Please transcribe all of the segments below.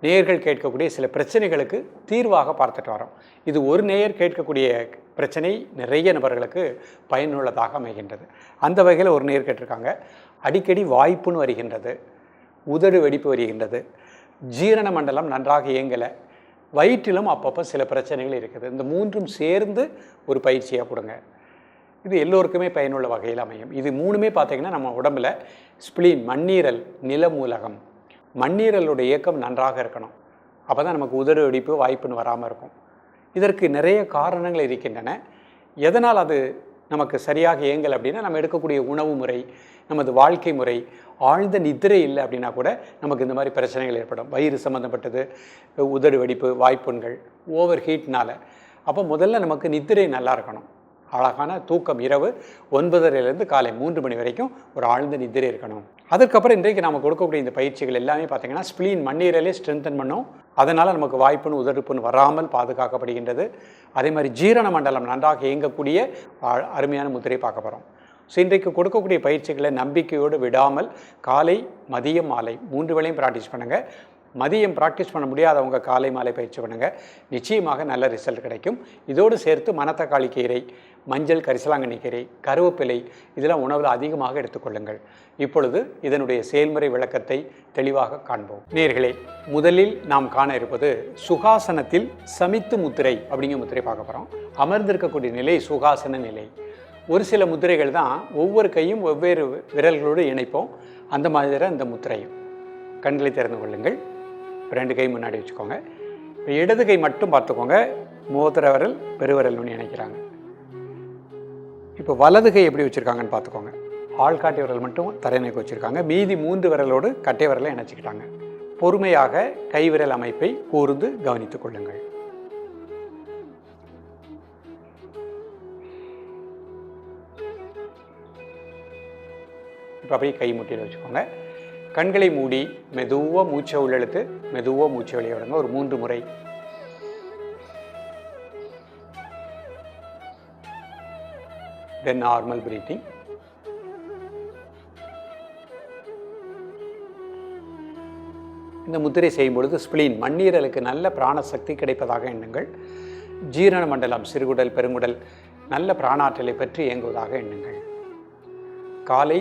நேயர்கள் கேட்கக்கூடிய சில பிரச்சனைகளுக்கு தீர்வாக பார்த்துட்டு வரோம். இது ஒரு நேயர் கேட்கக்கூடிய பிரச்சனை நிறைய நபர்களுக்கு பயனுள்ளதாக அமைகின்றது. அந்த வகையில் ஒரு நேயர் கேட்டிருக்காங்க. அடிக்கடி வாய்ப்புன்னு வருகின்றது. உதடு வெடிப்பு வருகின்றது. ஜீரண மண்டலம் நன்றாக இயங்கலை. வயிற்றிலும் அப்பப்போ சில பிரச்சனைகள் இருக்குது. இந்த மூன்றும் சேர்ந்து ஒரு பயிற்சியாக கொடுங்க. இது எல்லோருக்குமே பயனுள்ள வகையில் அமையும். இது மூணுமே பார்த்திங்கன்னா நம்ம உடம்புல ஸ்பிளீன் மண்ணீரல் நிலமூலகம் மண்ணீரலோட இயக்கம் நன்றாக இருக்கணும். அப்போ தான் நமக்கு உதடு வெடிப்பு வாய்ப்புன்னு வராமல் இருக்கும். இதற்கு நிறைய காரணங்கள் இருக்கின்றன. எதனால் அது நமக்கு சரியாக இயங்கல் அப்படின்னா நம்ம எடுக்கக்கூடிய உணவு முறை நமது வாழ்க்கை முறை ஆழ்ந்த நித்திரை இல்லை அப்படின்னா கூட நமக்கு இந்த மாதிரி பிரச்சனைகள் ஏற்படும். வயிறு சம்மந்தப்பட்டது உதடு வெடிப்பு வாய்ப்புண்கள் ஓவர் ஹீட்னால் அப்போ முதல்ல நமக்கு நிதிரை நல்லா இருக்கணும். அழகான தூக்கம் இரவு ஒன்பதரைலேருந்து காலை மூன்று மணி வரைக்கும் ஒரு ஆழ்ந்த நிதிரை இருக்கணும். அதுக்கப்புறம் இன்றைக்கு நம்ம கொடுக்கக்கூடிய இந்த பயிற்சிகள் எல்லாமே பார்த்தீங்கன்னா ஸ்ப்ளீன் மண்ணீரலே ஸ்ட்ரென்தன் பண்ணும். அதனால் நமக்கு வாய்ப்புன்னு உதடுப்புன்னு வராமல் பாதுகாக்கப்படுகின்றது. அதே மாதிரி ஜீரண மண்டலம் நன்றாக இயங்கக்கூடிய அருமையான முத்திரை பார்க்க போகிறோம் ஸோ இன்றைக்கு கொடுக்கக்கூடிய பயிற்சிகளை நம்பிக்கையோடு விடாமல் காலை மதியம் மாலை மூன்று வேளையும் ப்ராக்டிஸ் பண்ணுங்கள் மதியம் ப்ராக்டிஸ் பண்ண முடியாதவங்க காலை மாலை பயிற்சி பண்ணுங்கள் நிச்சயமாக நல்ல ரிசல்ட் கிடைக்கும். இதோடு சேர்த்து மணத்தக்காளி கீரை மஞ்சள் கரிசலாங்கண்ணி கீரை கருவேப்பிலை இதெல்லாம் உணவில் அதிகமாக எடுத்துக்கொள்ளுங்கள். இப்பொழுது இதனுடைய செயல்முறை விளக்கத்தை தெளிவாக காண்போம். நேர்களே முதலில் நாம் காண இருப்பது சுகாசனத்தில் சமித்து முத்திரை அப்படிங்கிற முத்திரை பார்க்க போகிறோம் அமர்ந்திருக்கக்கூடிய நிலை சுகாசன நிலை. ஒரு சில முத்திரைகள் தான் ஒவ்வொரு கையும் வெவ்வேறு விரல்களோடு இணைப்போம். அந்த மாதிரி தான் இந்த முத்திரையும். கண்களை திறந்து கொள்ளுங்கள். ரெண்டு கை முன்னாடி வச்சுக்கோங்க. இடது கை மட்டும் பார்த்துக்கோங்க. மோதிர விரல் பெருவிரல் ஒன்று இணைக்கிறாங்க. இப்போ வலது கை எப்படி வச்சுருக்காங்கன்னு பார்த்துக்கோங்க. ஆள்காட்டி விரல் மட்டும் தரைநோக்கி வச்சுருக்காங்க. மீதி மூன்று விரலோடு கட்டை விரலை இணைச்சிக்கிட்டாங்க. பொறுமையாக கைவிரல் அமைப்பை கூர்ந்து கவனித்துக் கொள்ளுங்கள். இப்போ அப்படியே கை முட்டியில் வச்சுக்கோங்க. கண்களை மூடி மெதுவாக மூச்சை உள்ளெழுத்து மெதுவாக மூச்சை வெளியே விடுங்க. ஒரு மூன்று முறை தென் நார்மல் பிரீத்திங் இந்த முத்திரை செய்யும் பொழுது ஸ்பிளீன் மண்ணீரலுக்கு நல்ல பிராணசக்தி கிடைப்பதாக எண்ணுங்கள். ஜீரண மண்டலம் சிறுகுடல் பெருங்குடல் நல்ல பிராணாற்றலை பற்றி இயங்குவதாக எண்ணுங்கள். காலை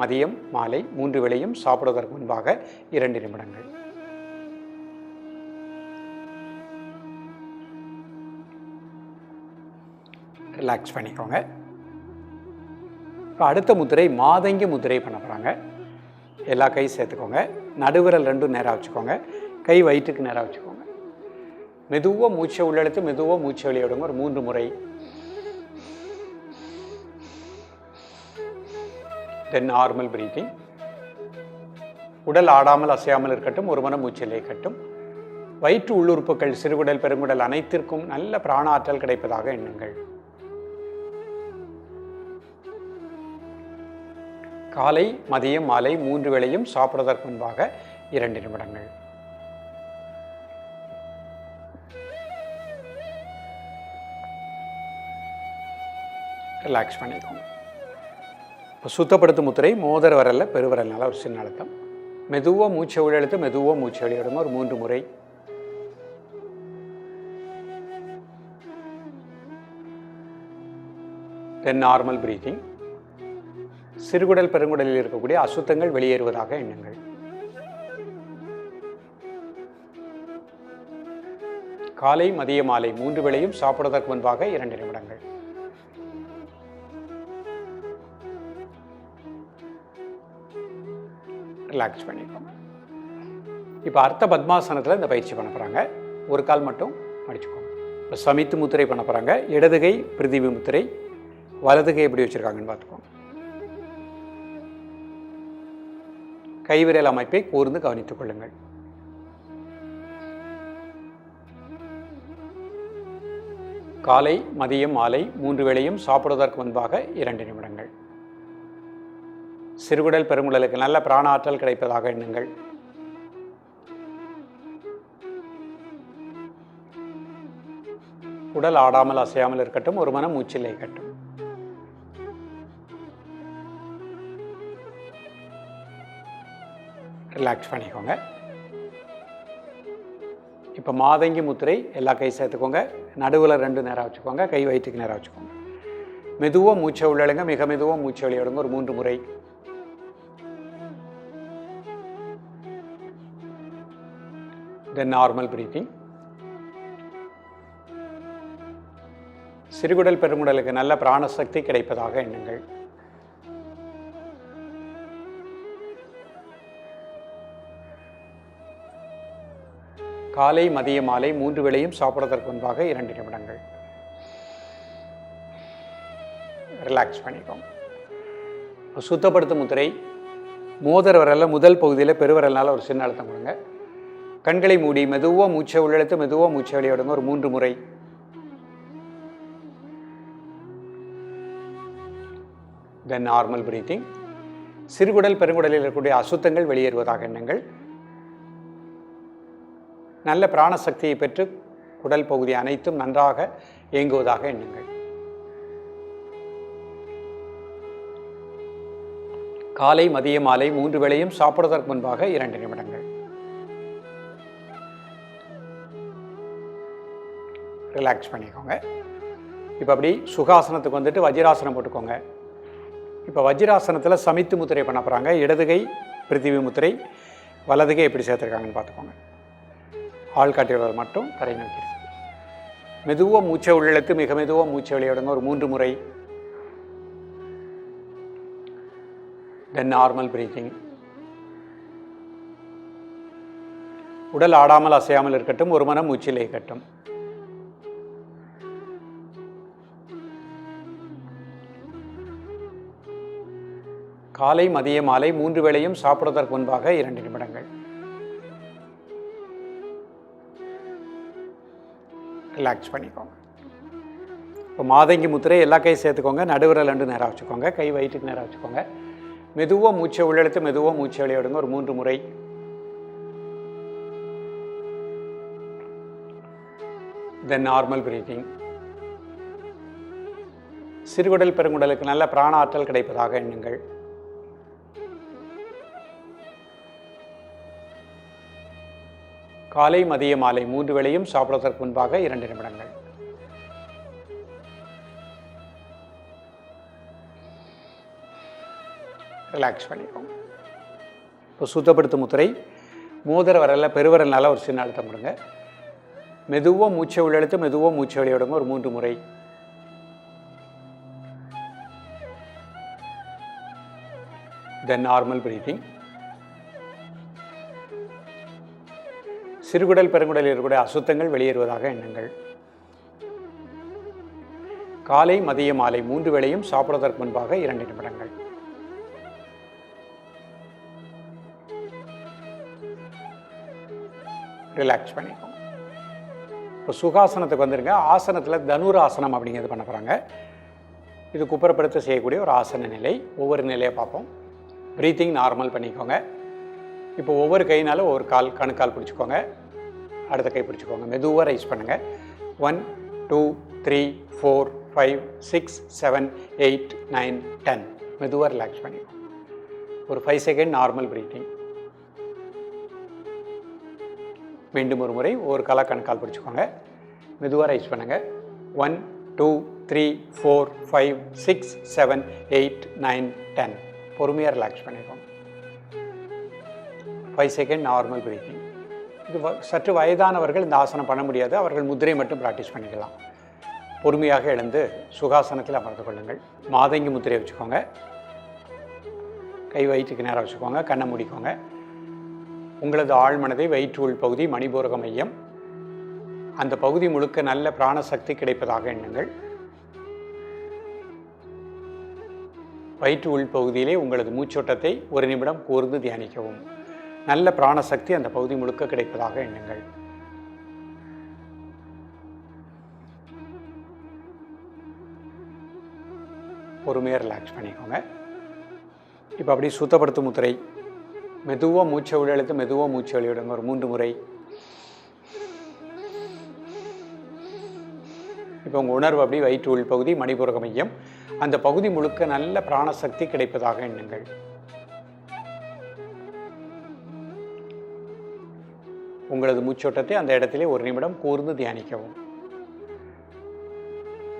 மதியம் மாலை மூன்று வேளையும் சாப்பிடுவதற்கு முன்பாக இரண்டு நிமிடங்கள். ரிலாக்ஸ் பண்ணிக்கோங்க. இப்போ அடுத்த முத்திரை மாதங்கி முத்திரை பண்ண போகிறாங்க எல்லா கை சேர்த்துக்கோங்க. நடுவிரல் ரெண்டும் நேராக வச்சுக்கோங்க. கை வயிற்றுக்கு நேராக வச்சுக்கோங்க. மெதுவாக மூச்சை உள்ளெழுத்து மெதுவாக மூச்சை வெளியிடுங்க ஒரு மூன்று முறை. தென் நார்மல் பிரீத்திங் உடல் ஆடாமல் அசையாமல் இருக்கட்டும். ஒரு மனம் மூச்சிலே கட்டும் வயிற்று உள்ளுறுப்புகள் சிறுகுடல் பெருங்குடல் அனைத்திற்கும் நல்ல பிராண ஆற்றல் கிடைப்பதாக எண்ணுங்கள். காலை மதியம் மாலை மூன்று வேளையும் சாப்பிடுவதற்கு முன்பாக இரண்டு நிமிடங்கள். ரிலாக்ஸ் பண்ணிக்கோங்க. இப்போ சுத்தப்படுத்தும் முத்திரை மோதர் வரல பெருவரல்னால ஒரு சின்ன அழுத்தம். மெதுவாக மூச்சை வழியழுத்து மெதுவாக மூச்சை வெளியிடுங்க ஒரு மூன்று முறை. தென் நார்மல் பிரீத்திங் சிறுகுடல் பெருங்குடலில் இருக்கக்கூடிய அசுத்தங்கள் வெளியேறுவதாக எண்ணுங்கள். காலை மதிய மாலை மூன்று வேளையும் சாப்பிடுவதற்கு முன்பாக இரண்டு நிமிடங்கள். ரிலாக்ஸ் பண்ணிக்கோங்க. இப்போ அர்த்த பத்மாசனத்தில் இந்த பயிற்சி பண்ண போகிறாங்க ஒரு கால் மட்டும் மடிச்சுக்கோங்க. இப்போ சமித்து முத்திரை பண்ண போகிறாங்க இடதுகை பிரிதிவி முத்திரை வலதுகை எப்படி வச்சுருக்காங்கன்னு பார்த்துக்கோங்க. கைவிரல் அமைப்பை கூர்ந்து கவனித்துக் கொள்ளுங்கள். காலை மதியம் மாலை மூன்று வேளையும் சாப்பிடுவதற்கு முன்பாக இரண்டு நிமிடங்கள். சிறுகுடல் பெருங்குடலுக்கு நல்ல பிராண ஆற்றல் கிடைப்பதாக எண்ணுங்கள். உடல் ஆடாமல் அசையாமல் இருக்கட்டும் ஒரு மனம் மூச்சில் இருக்கட்டும். ரிலாக்ஸ் பண்ணிக்கோங்க. இப்போ மாதங்கி முத்திரை எல்லா கை சேர்த்துக்கோங்க. நடுவில் ரெண்டு நேரம் வச்சுக்கோங்க. கை வயிற்றுக்கு நேரம் வச்சுக்கோங்க. மெதுவாக மூச்சை உள்ளழுங்க மிக மெதுவாக மூச்சை வெளியிடுங்க ஒரு மூன்று முறை. தென் நார்மல் பிரீத்திங் சிறுகுடல் பெருங்குடலுக்கு நல்ல பிராணசக்தி கிடைப்பதாக எண்ணுங்கள். காலை மதிய மாலை மூன்று வேளையும் சாப்பிட்றதற்கு முன்பாக இரண்டு நிமிடங்கள். ரிலாக்ஸ் பண்ணிக்கோங்க சுத்தப்படுத்தும் முத்திரை மோதர் வரல முதல் பகுதியில் பெருவரல்னால ஒரு சின்ன அழுத்தம் கொடுங்க. கண்களை மூடி மெதுவாக மூச்சை உள்ளெழுத்து மெதுவாக மூச்சை வெளியிடுங்க ஒரு மூன்று முறை. தென் நார்மல் பிரீத்திங் சிறுகுடல் பெருங்குடலில் இருக்கக்கூடிய அசுத்தங்கள் வெளியேறுவதாக எண்ணங்கள். நல்ல பிராணசக்தியை பெற்று உடல் பகுதி அனைத்தும் நன்றாக இயங்குவதாக எண்ணுங்கள். காலை மதிய மாலை மூன்று வேளையும் சாப்பிடுவதற்கு முன்பாக இரண்டு நிமிடங்கள். ரிலாக்ஸ் பண்ணிக்கோங்க. இப்போ அப்படி சுகாசனத்துக்கு வந்துட்டு வஜ்ராசனம் போட்டுக்கோங்க. இப்போ வஜ்ராசனத்தில் சமித்து முத்திரை பண்ண போகிறாங்க இடதுகை பிருத்திவி முத்திரை வலதுகை எப்படி சேர்த்துருக்காங்கன்னு பார்த்துக்கோங்க. ஆள்காட்டியவர் மட்டும் தரை நோக்கி மெதுவாக மூச்சை உள்ளிழுத்து மிக மெதுவாக மூச்சை வெளியிடுங்க. ஒரு மூன்று முறை. தென் நார்மல் பிரீத்திங் உடல் ஆடாமல் அசையாமல் இருக்கட்டும் ஒரு மனம் மூச்சிலே இருக்கட்டும் காலை மதிய மாலை மூன்று வேளையும் சாப்பிடுவதற்கு முன்பாக இரண்டு நிமிடங்கள். ரிலாக்ஸ் பண்ணிக்கோங்க. இப்போ மாதங்கி முத்திரை எல்லா கையும் சேர்த்துக்கோங்க. நடுவிரல் ரெண்டு நேரம் வச்சுக்கோங்க. கை வயிற்றுக்கு நேரம் வச்சுக்கோங்க. மெதுவாக மூச்சை உள்ளெடுத்து மெதுவாக மூச்சை வெளியிடுங்க ஒரு மூன்று முறை. தென் நார்மல் பிரீத்திங் சிறுகுடல் பெருங்குடலுக்கு நல்ல பிராண ஆற்றல் கிடைப்பதாக எண்ணுங்கள். காலை மதிய மாலை மூன்று வேளையும் சாப்பிடுவதற்கு முன்பாக இரண்டு நிமிடங்கள். ரிலாக்ஸ் பண்ணிக்கோங்க. இப்போ சுத்தப்படுத்தும் முத்திரை மோதிர வரல பெருவரல்னால ஒரு சின்ன அழுத்தம் கொடுங்க. மெதுவாக மூச்சை உள்ளெடுத்து மெதுவாக மூச்சை வெளியிடுங்க. ஒரு மூன்று முறை. தென் நார்மல் பிரீதிங் சிறுகுடல் பெருங்குடலில் இருக்கக்கூடிய அசுத்தங்கள் வெளியேறுவதாக எண்ணங்கள். காலை மதிய மாலை மூன்று வேளையும் சாப்பிடுவதற்கு முன்பாக இரண்டு நிமிடங்கள். ரிலாக்ஸ் பண்ணிக்கோங்க. இப்போ சுகாசனத்துக்கு வந்துருங்க. ஆசனத்தில் தனுர் ஆசனம் அப்படிங்கிறது பண்ண போகிறாங்க இது குப்புறப்படுத்த செய்யக்கூடிய ஒரு ஆசன நிலை. ஒவ்வொரு நிலையை பார்ப்போம். ப்ரீத்திங் நார்மல் பண்ணிக்கோங்க. இப்போ ஒவ்வொரு கையினாலும் ஒவ்வொரு கால் கணுக்கால் பிடிச்சிக்கோங்க. அடுத்த கை பிடிச்சிக்கோங்க. மெதுவாக ரைஸ் பண்ணுங்கள் one two three four five six seven eight nine ten மெதுவாக ரிலாக்ஸ் பண்ணிக்கோங்க ஒரு ஃபைவ் செகண்ட் நார்மல் ப்ரீத்திங் மீண்டும் ஒரு முறை ஒரு கலா கணக்கால் பிடிச்சிக்கோங்க. மெதுவாக ரைஸ் பண்ணுங்கள் one two three four five six seven eight nine ten பொறுமையாக ரிலாக்ஸ் பண்ணிக்கோங்க. ஃபைவ் செகண்ட் நார்மல் ப்ரீத்திங் இது வ- சற்று வயதானவர்கள் இந்த ஆசனம் பண்ண முடியாது. அவர்கள் முதிரை மட்டும் ப்ராக்டிஸ் பண்ணிக்கலாம். பொறுமையாக எழுந்து சுகாசனத்தில் அமர்ந்து கொள்ளுங்கள். மாதங்கி முத்திரையை வச்சுக்கோங்க. கை வயிற்றுக்கு நேரம் வச்சுக்கோங்க. கண்ணை மூடிக்கோங்க. உங்களது ஆழ்மனதை வயிற்று உள் பகுதி மணிபூரக மையம். அந்த பகுதி முழுக்க நல்ல பிராணசக்தி கிடைப்பதாக எண்ணுங்கள். வயிற்று உள் பகுதியிலே உங்களது மூச்சோட்டத்தை ஒரு நிமிடம் கூர்ந்து தியானிக்கவும். நல்ல பிராணசக்தி அந்த பகுதி முழுக்க கிடைப்பதாக எண்ணுங்கள். பொறுமையாக ரிலாக்ஸ் பண்ணிக்கோங்க. இப்போ அப்படியே சுத்தப்படுத்தும் முத்திரை மெதுவாக மூச்சை விட மெதுவாக மூச்சை வெளியிடுங்க ஒரு மூன்று முறை. இப்போ உங்கள் உணர்வு அப்படி வயிற்று உள் பகுதி மணிபுரக மையம் அந்த பகுதி முழுக்க நல்ல பிராணசக்தி கிடைப்பதாக எண்ணுங்கள். உங்களது மூச்சோட்டத்தை அந்த இடத்திலே ஒரு நிமிடம் கூர்ந்து தியானிக்கவும்.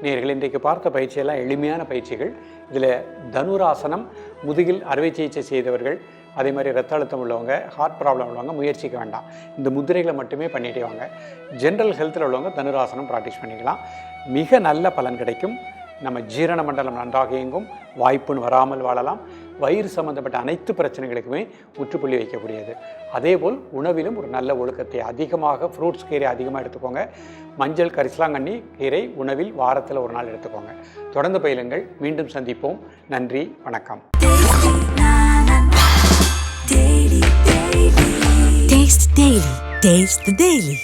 நேர்கள் இன்றைக்கு பார்த்த பயிற்சியெல்லாம் எளிமையான பயிற்சிகள். இதில் தனுராசனம் முதுகில் அறுவை சிகிச்சை செய்தவர்கள் அதே மாதிரி ரத்த அழுத்தம் உள்ளவங்க ஹார்ட் ப்ராப்ளம் உள்ளவங்க முயற்சிக்க வேண்டாம். இந்த முதிரைகளை மட்டுமே பண்ணிட்டே வாங்க. ஜென்ரல் ஹெல்த்தில் உள்ளவங்க தனுராசனம் ப்ராக்டிஸ் பண்ணிக்கலாம். மிக நல்ல பலன் கிடைக்கும். நம்ம ஜீரண மண்டலம் நன்றாக இயங்கும். வாய்ப்புன்னு வராமல் வாழலாம். வயிறு சம்பந்தப்பட்ட அனைத்து பிரச்சனைகளுக்குமே முற்றுப்புள்ளி வைக்கக்கூடியது. அதேபோல் உணவிலும் ஒரு நல்ல ஒழுக்கத்தை அதிகமாக ஃப்ரூட்ஸ் கீரை அதிகமாக எடுத்துக்கோங்க. மஞ்சள் கரிசலாங்கண்ணி கீரை உணவில் வாரத்தில் ஒரு நாள் எடுத்துக்கோங்க. தொடர்ந்து பயிலுங்கள். மீண்டும் சந்திப்போம். நன்றி வணக்கம். Taste Daily. Taste the Daily.